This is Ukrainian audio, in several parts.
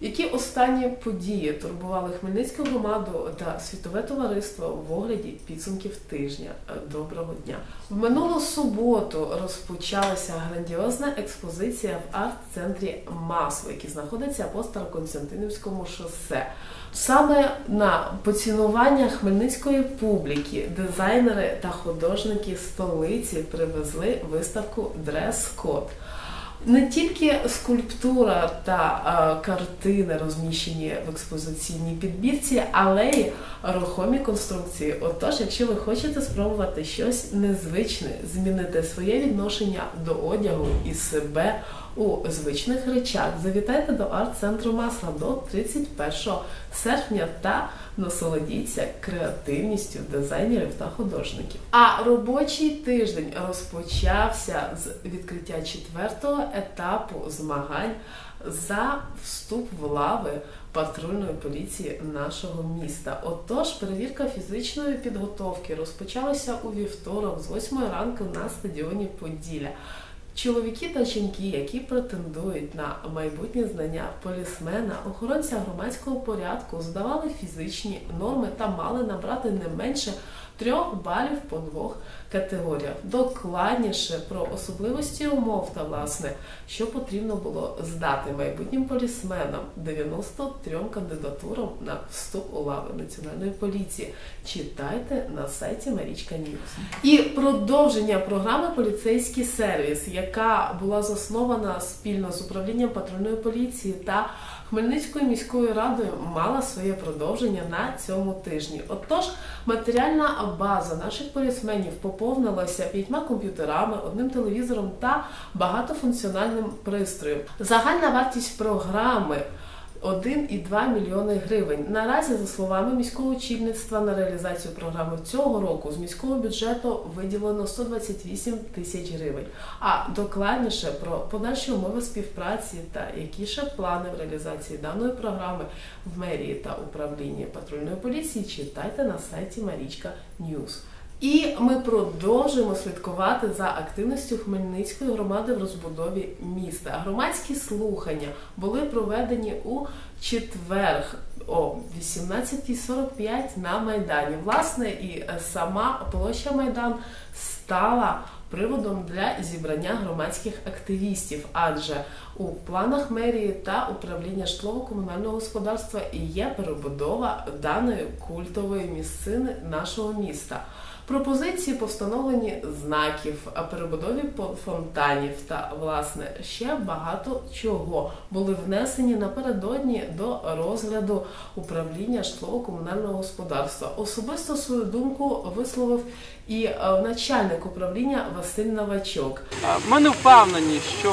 Які останні події турбували Хмельницьку громаду та світове товариство в огляді підсумків тижня? Е, Доброго дня! В минулу суботу розпочалася грандіозна експозиція в арт-центрі Масло, який знаходиться по Староконстантинівському шосе. Саме на поцінування хмельницької публіки дизайнери та художники столиці привезли виставку Дрес-код. Не тільки скульптура та картини розміщені в експозиційній підбірці, але й рухомі конструкції. Отож, якщо ви хочете спробувати щось незвичне, змінити своє відношення до одягу і себе у звичних речах, завітайте до арт-центру масла до 31 серпня та насолодіться креативністю дизайнерів та художників. А робочий тиждень розпочався з відкриття четвертого етапу змагань за вступ в лави патрульної поліції нашого міста. Отож, перевірка фізичної підготовки розпочалася у вівторок з 8 ранку на стадіоні Поділля. Чоловіки та жінки, які претендують на майбутнє знання полісмена, охоронця громадського порядку, здавали фізичні норми та мали набрати не менше трьох балів по двох категоріях. Докладніше про особливості умов та власне, що потрібно було здати майбутнім полісменам 93 кандидатурам на вступ у лави національної поліції. Читайте на сайті Марічка Ньюс. І продовження програми Поліцейський сервіс, яка була заснована спільно з управлінням патрульної поліції та Хмельницькою міською радою мала своє продовження на цьому тижні. Отож, матеріальна база наших полісменів поповнилася п'ятьма комп'ютерами, одним телевізором та багатофункціональним пристроєм. Загальна вартість програми 1,2 мільйони гривень. Наразі, за словами міського очільництва, на реалізацію програми цього року з міського бюджету виділено 128 тисяч гривень. А докладніше про подальші умови співпраці та які ще плани в реалізації даної програми в мерії та управлінні патрульної поліції читайте на сайті Марічка Ньюс. І ми продовжуємо слідкувати за активністю Хмельницької громади в розбудові міста. Громадські слухання були проведені у четверг о 18.45 на Майдані. Власне, і сама площа Майдан стала приводом для зібрання громадських активістів, адже у планах мерії та управління житлово-комунального господарства і є перебудова даної культової місцини нашого міста. Пропозиції по встановленні знаків, перебудові фонтанів та власне ще багато чого були внесені напередодні до розгляду управління житлово-комунального господарства. Особисто свою думку висловив і е, начальник управління Василь Новачок. Е, Ми не впевнені, що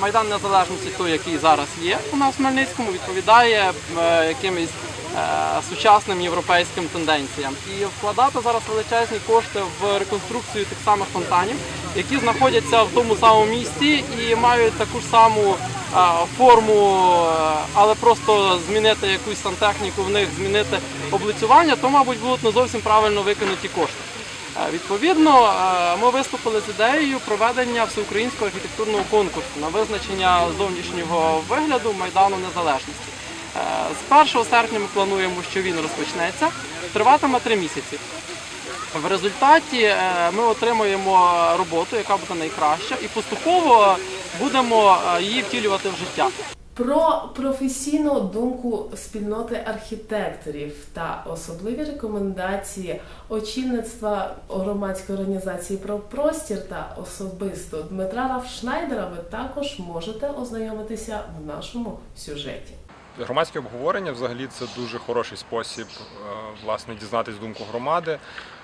Майдан Незалежності, той, який зараз є у нас в Хмельницькому, відповідає е, якимось е, сучасним європейським тенденціям. І вкладати зараз величезні кошти в реконструкцію тих самих фонтанів, які знаходяться в тому самому місці і мають таку ж саму е, форму, але просто змінити якусь сантехніку в них, змінити облицювання, то, мабуть, будуть не зовсім правильно викинуті кошти. Е, Відповідно, е, ми виступили з ідеєю проведення всеукраїнського архітектурного конкурсу на визначення зовнішнього вигляду Майдану Незалежності. Е, З 1 серпня ми плануємо, що він розпочнеться, триватиме три місяці. В результаті ми отримуємо роботу, яка буде найкраща, і поступово будемо її втілювати в життя. Про професійну думку спільноти архітекторів та особливі рекомендації очільництва громадської організації про простір та особисто Дмитра Рафшнайдера ви також можете ознайомитися в нашому сюжеті. Громадське обговорення взагалі це дуже хороший спосіб е, власне дізнатись думку громади.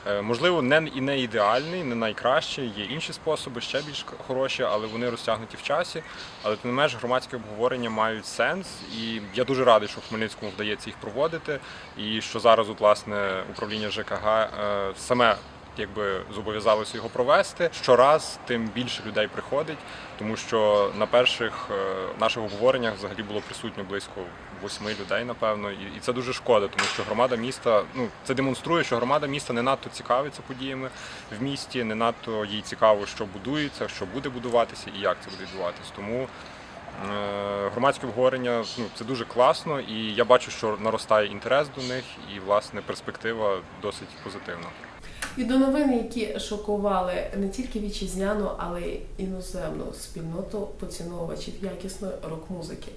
Е, Можливо, не і не ідеальний, не найкращий. Є інші способи, ще більш хороші, але вони розтягнуті в часі. Але тим не менш громадське обговорення мають сенс, і я дуже радий, що в Хмельницькому вдається їх проводити. І що зараз, от, власне, управління ЖКГ е, саме якби зобов'язалося його провести. Щораз тим більше людей приходить, тому що на перших е, наших обговореннях взагалі було присутньо близько восьми людей, напевно, і, це дуже шкода, тому що громада міста ну це демонструє, що громада міста не надто цікавиться подіями в місті, не надто їй цікаво, що будується, що буде будуватися і як це буде відбуватись. Тому Е, Громадське обговорення ну, це дуже класно, і я бачу, що наростає інтерес до них, і власне перспектива досить позитивна. І до новин, які шокували не тільки вітчизняну, але й іноземну спільноту поціновувачів якісної рок-музики.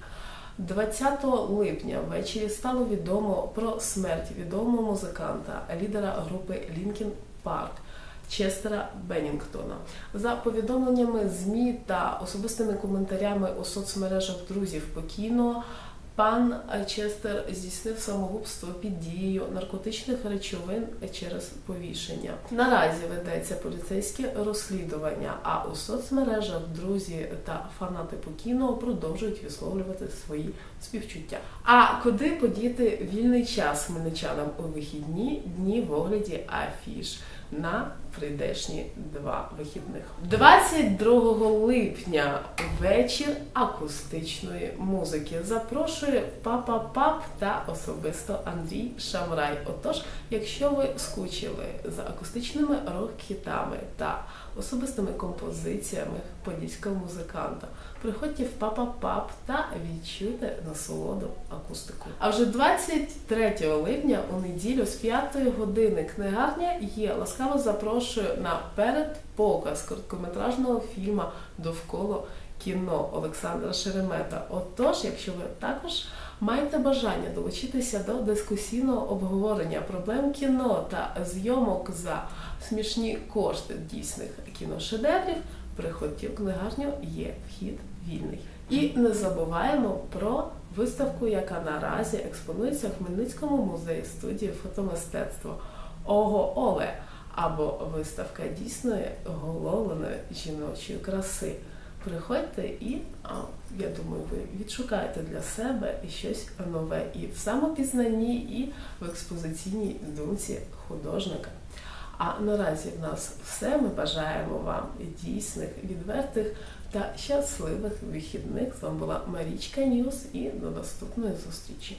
20 липня ввечері стало відомо про смерть відомого музиканта, лідера групи Лінкін Парк Честера Беннінгтона. За повідомленнями ЗМІ та особистими коментарями у соцмережах друзів покійного, пан Честер здійснив самогубство під дією наркотичних речовин через повішення. Наразі ведеться поліцейське розслідування, а у соцмережах друзі та фанати покійного продовжують висловлювати свої співчуття. А куди подіти вільний час хмельничанам у вихідні дні в огляді афіш на прийдешні два вихідних? 22 липня вечір акустичної музики. Запрошує папа пап та особисто Андрій Шамрай. Отож, якщо ви скучили за акустичними рок-хітами та особистими композиціями подільського музиканта, приходьте в папа пап та відчуйте насолоду акустику. А вже 23 липня у неділю з 5 години книгарня є ласкаво запрошую на передпоказ короткометражного фільму довкола кіно Олександра Шеремета. Отож, якщо ви також маєте бажання долучитися до дискусійного обговорення проблем кіно та зйомок за смішні кошти дійсних кіношедеврів, приходьте в книгарню, є вхід вільний. І не забуваємо про виставку, яка наразі експонується в Хмельницькому музеї студії фотомистецтва Ого Оле або виставка дійсної головленої жіночої краси. Приходьте і, я думаю, ви відшукаєте для себе щось нове і в самопізнанні, і в експозиційній думці художника. А наразі в нас все. Ми бажаємо вам дійсних, відвертих та щасливих вихідних. З вами була Марічка Ньюс і до наступної зустрічі.